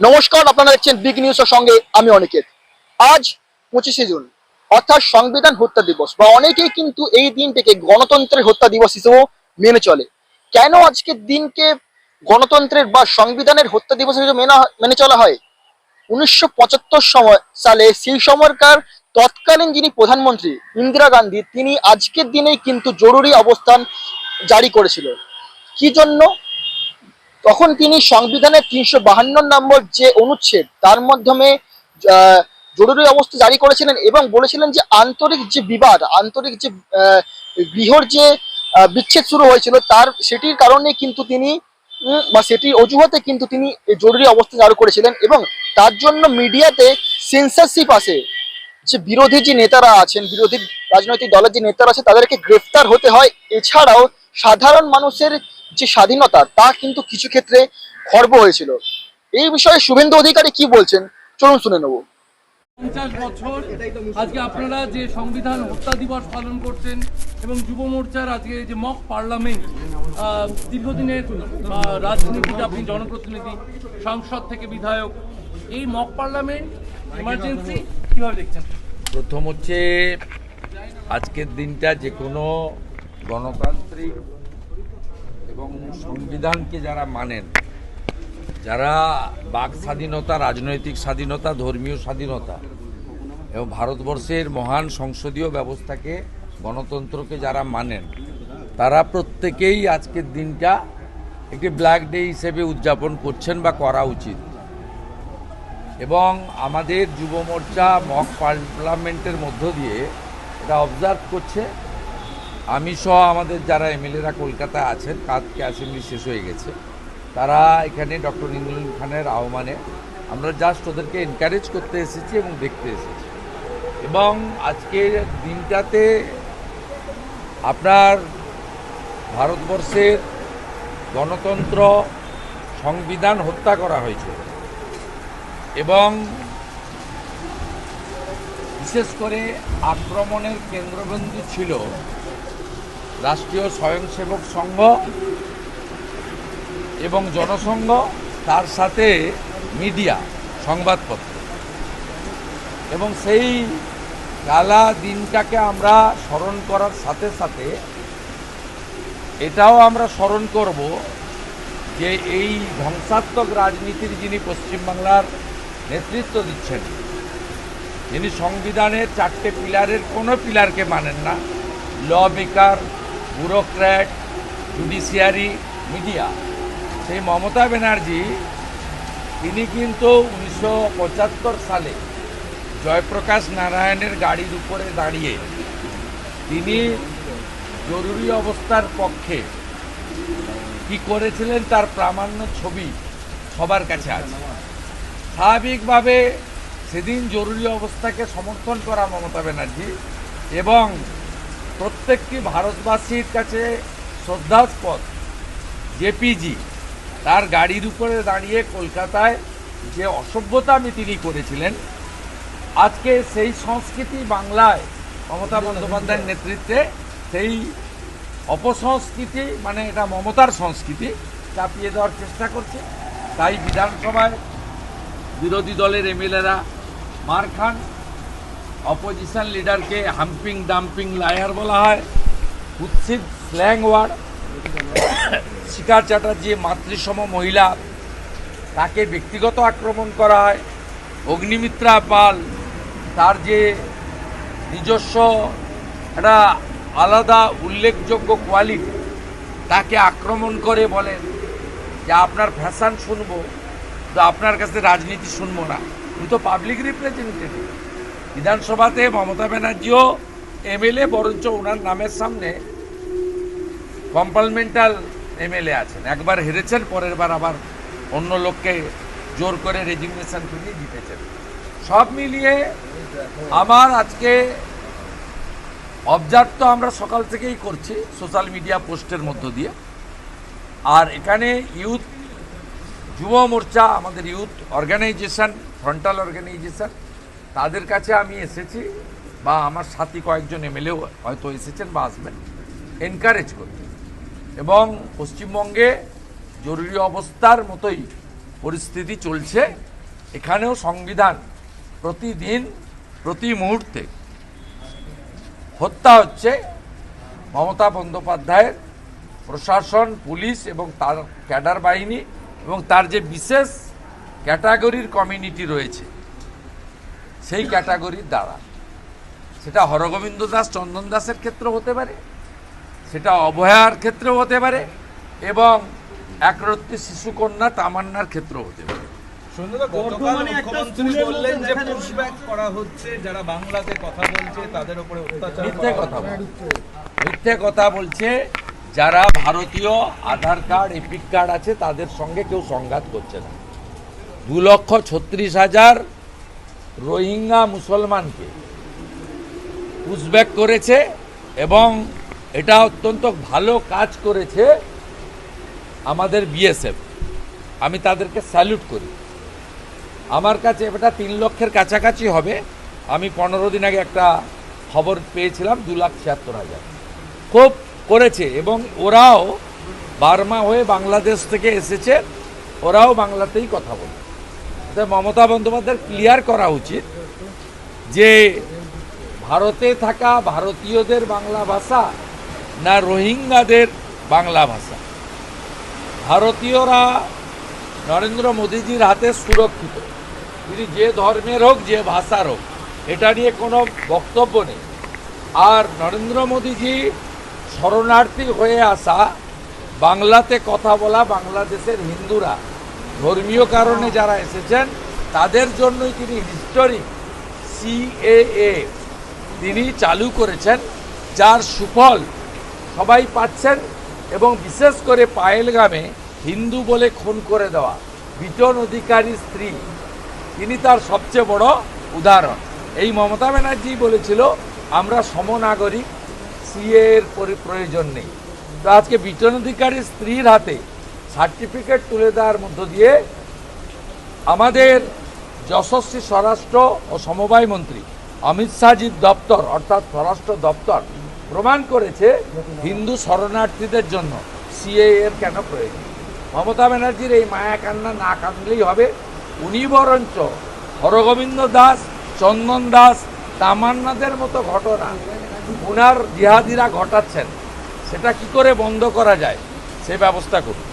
নমস্কার, আপনারা দেখছেন বিগ নিউজের সঙ্গে আমি অনিকেত। আজ পঁচিশে জুন, অর্থাৎ সংবিধান হত্যা দিবস, বা অনেকেই কিন্তু এই দিনটিকে গণতন্ত্রের হত্যা দিবস হিসেবেও মেনে চলে। কেন আজকের দিনকে গণতন্ত্রের বা সংবিধানের হত্যা দিবস হিসেবে মেনা মেনে চলা হয়? উনিশশো পঁচাত্তর সময় সালে সেই সময়কার তৎকালীন যিনি প্রধানমন্ত্রী, ইন্দিরা গান্ধী, তিনি আজকের দিনেই কিন্তু জরুরি অবস্থান জারি করেছিল কি জন্য? তখন তিনি সংবিধানের তিনশো বাহান্ন নম্বর যে অনুচ্ছেদ, তার মাধ্যমে জরুরি অবস্থা জারি করেছিলেন এবং বলেছিলেন যে আন্তরিক যে বিবাদ, আন্তরিক যে গৃহর যে বিচ্ছেদ শুরু হয়েছিল, তার, সেটির কারণে কিন্তু তিনি বা সেটির অজুহাতে কিন্তু তিনি জরুরি অবস্থা জারি করেছিলেন এবং তার জন্য মিডিয়াতে সেন্সারশিপ আসে। যে বিরোধী যে নেতারা আছেন, বিরোধী রাজনৈতিক দলের যে নেতারা আছে, তাদেরকে গ্রেফতার হতে হয়। এছাড়াও সাধারণ মানুষের যে স্বাধীনতা তা কিন্তু কিছু ক্ষেত্রে খর্ব হয়েছিল। এই বিষয়ে শুভেন্দু অধিকারী কি বলছেন? চলুন শুনে নেব। পঞ্চাশ বছর আজকে আপনারা যে সংবিধান হত্যা দিবস পালন করছেন এবং যুব মোর্চার আজকে যে মক পার্লামেন্ট দীর্ঘদিনের রাজনীতিতে আপনি জনপ্রতিনিধি সংসদ থেকে বিধায়ক এই মক পার্লামেন্ট ইমার্জেন্সি কীভাবে দেখছেন? প্রথম হচ্ছে আজকের দিনটা যে কোনো গণতান্ত্রিক এবং সংবিধানকে যারা মানেন, যারা বাক স্বাধীনতা, রাজনৈতিক স্বাধীনতা, ধর্মীয় স্বাধীনতা এবং ভারতবর্ষের মহান সংসদীয় ব্যবস্থাকে, গণতন্ত্রকে যারা মানেন, তারা প্রত্যেকেই আজকের দিনটা একটি ব্ল্যাক ডে হিসেবে উদযাপন করছেন বা করা উচিত। এবং আমাদের যুব মোর্চা মক পার্লামেন্টের মধ্য দিয়ে এটা অবজার্ভ করছে। আমি সহ আমাদের যারা এমএলএরা কলকাতায় আছেন কাজকে অ্যাসেম্বলি শেষ হয়ে গেছে, তারা এখানে ডক্টর ইমরুল খানের আহ্বানে আমরা জাস্ট ওদেরকে এনকারেজ করতে এসেছি এবং দেখতে এসেছি। এবং আজকের দিনটাতে আপনার ভারতবর্ষের গণতন্ত্র সংবিধান হত্যা করা হয়েছে এবং বিশেষ করে আক্রমণের কেন্দ্রবিন্দু ছিল রাষ্ট্রীয় স্বয়ংসেবক সংঘ এবং জনসংঘ, তার সাথে মিডিয়া, সংবাদপত্র। এবং সেই কালা দিনটাকে আমরা স্মরণ করার সাথে সাথে এটাও আমরা স্মরণ করব যে এই ধ্বংসাত্মক রাজনীতির যিনি পশ্চিমবাংলার নেতৃত্ব দিচ্ছেন, যিনি সংবিধানের চারটে পিলারের কোনো পিলারকে মানেন না, law maker bureaucrat, judiciary, media. সেই মমতা ব্যানার্জি, তিনি কিন্তু উনিশশো পঁচাত্তর সালে জয়প্রকাশ নারায়ণের গাড়ির উপরে দাঁড়িয়ে তিনি জরুরি অবস্থার পক্ষে কি করেছিলেন তার প্রামাণ্য ছবি সবার কাছে আছে। স্বাভাবিকভাবে সেদিন জরুরি অবস্থাকে সমর্থন করা মমতা ব্যানার্জি এবং প্রত্যেকটি ভারতবাসীর কাছে শ্রদ্ধাস্পদ। জেপিজি তার গাড়ির উপরে দাঁড়িয়ে কলকাতায় যে অসভ্যতামি তিনি করেছিলেন, আজকে সেই সংস্কৃতি বাংলায় মমতা বন্দ্যোপাধ্যায়ের নেতৃত্বে সেই অপসংস্কৃতি মানে এটা মমতার সংস্কৃতি, চাপিয়ে দেওয়ার চেষ্টা করছে। তাই বিধানসভায় বিরোধী দলের এমএলএরা মার খান অপোজিশন লিডারকে হাম্পিং ডাম্পিং লায়ার বলা হয়। কুৎসিত স্ল্যাং ওয়ার্ড শিকার চ্যাটার্জি মাতৃসম মহিলা। তাকে ব্যক্তিগত আক্রমণ করা হয়। অগ্নিমিত্রা পাল, তার যে নিজস্ব একটা আলাদা উল্লেখযোগ্য কোয়ালিটি তাকে আক্রমণ করে বলেন যে, আপনার ফ্যাশন শুনব তো আপনার কাছে রাজনীতি শুনব না। উনি তো পাবলিক রিপ্রেজেন্টেটিভ বিধানসভাতে মমতা ব্যানার্জিও এমএলএ, বরঞ্চ ওনার নামের সামনে কম্পার্টমেন্টাল এমএলএ আছেন। একবার হেরেছেন, পরের বার আবার অন্য লোককে জোর করে রেজিগনেশন করিয়ে জিতেছেন। সব মিলিয়ে আমার আজকে অবজার্ভ তো আমরা সকাল থেকেই করছি সোশ্যাল মিডিয়া পোস্টের মধ্য দিয়ে। আর এখানে ইউথ যুব মোর্চা, আমাদের ইউথ অর্গানাইজেশন ফ্রন্টাল অর্গানাইজেশন তাদের কাছে আমি এসেছি বা আমার সাথী কয়েকজন এমএলএও হয়তো এসেছেন বা আসবেন এনকারেজ করতে। এবং পশ্চিমবঙ্গে জরুরি অবস্থার মতোই পরিস্থিতি চলছে। এখানেও সংবিধান প্রতিদিন, প্রতি মুহূর্তে হত্যা হচ্ছে মমতা বন্দ্যোপাধ্যায়ের প্রশাসন, পুলিশ এবং তার ক্যাডার বাহিনী এবং তার যে বিশেষ ক্যাটাগরির কমিউনিটি রয়েছে সেই ক্যাটাগরির দ্বারা। সেটা হরগোবিন্দ দাস চন্দন দাসের ক্ষেত্রে হতে পারে সেটা অভয়ার ক্ষেত্রেও হতে পারে এবং একরত্তি শিশুকন্যা তামান্নার ক্ষেত্রেও হতে পারে। মুখ্যমন্ত্রী বললেন করা হচ্ছে যারা বাংলাতে কথা বলছে তাদের উপরে মিথ্যে কথা মিথ্যে কথা বলছে যারা ভারতীয় আধার কার্ড এপিক কার্ড আছে তাদের সঙ্গে কেউ সংঘাত করছে না। দু লক্ষ ছত্রিশ হাজার রোহিঙ্গা মুসলমানকে পুশব্যাক করেছে এবং এটা অত্যন্ত ভালো কাজ করেছে আমাদের বিএসএফ আমি তাদেরকে স্যালুট করি। আমার কাছে এটা তিন লক্ষের কাছাকাছি হবে। আমি পনেরো দিন আগে একটা খবর পেয়েছিলাম, দু লাখ ছিয়াত্তর হাজার। খুব করেছে এবং ওরাও বার্মা হয়ে বাংলাদেশ থেকে এসেছে, ওরাও বাংলাতেই কথা বলে। মমতা বন্দ্যোপাধ্যায়ের ক্লিয়ার করা উচিত যে ভারতে থাকা ভারতীয়দের বাংলা ভাষা না রোহিঙ্গাদের বাংলা ভাষা। ভারতীয়রা নরেন্দ্র মোদীজির হাতে সুরক্ষিত। তিনি যে ধর্মের হোক, যে ভাষার হোক, এটা নিয়ে কোনো বক্তব্য নেই। আর নরেন্দ্র মোদীজি শরণার্থী হয়ে আসা, বাংলাতে কথা বলা, বাংলাদেশের হিন্দুরা ধর্মীয় কারণে যারা এসেছেন, তাদের জন্যই তিনি হিস্টোরিক সিএএ তিনি চালু করেছেন, যার সুফল সবাই পাচ্ছেন এবং বিশেষ করে পায়েলগামে হিন্দু বলে খুন করে দেওয়া বিটন অধিকারী স্ত্রী, তিনি তার সবচেয়ে বড় উদাহরণ। এই মমতা ব্যানার্জি বলেছিল, আমরা সমনাগরিক সিএ এর প্রয়োজন নেই। তো আজকে বিটন অধিকারী স্ত্রীর হাতে সার্টিফিকেট তুলে দেওয়ার মধ্য দিয়ে আমাদের যশস্বী স্বরাষ্ট্র ও সমবায় মন্ত্রী অমিত শাহজির দপ্তর, অর্থাৎ স্বরাষ্ট্র দপ্তর, প্রমাণ করেছে হিন্দু শরণার্থীদের জন্য সিএ এর কেন প্রয়োজন? মমতা ব্যানার্জির এই মায়া কান্না না কাঁদলেই হবে। উনি বরঞ্চ হরগোবিন্দ দাস, চন্দন দাস, তামান্নাদের মতো ঘটনা উনার জিহাদিরা ঘটাচ্ছেন। সেটা কি করে বন্ধ করা যায়? সে ব্যবস্থা করুন।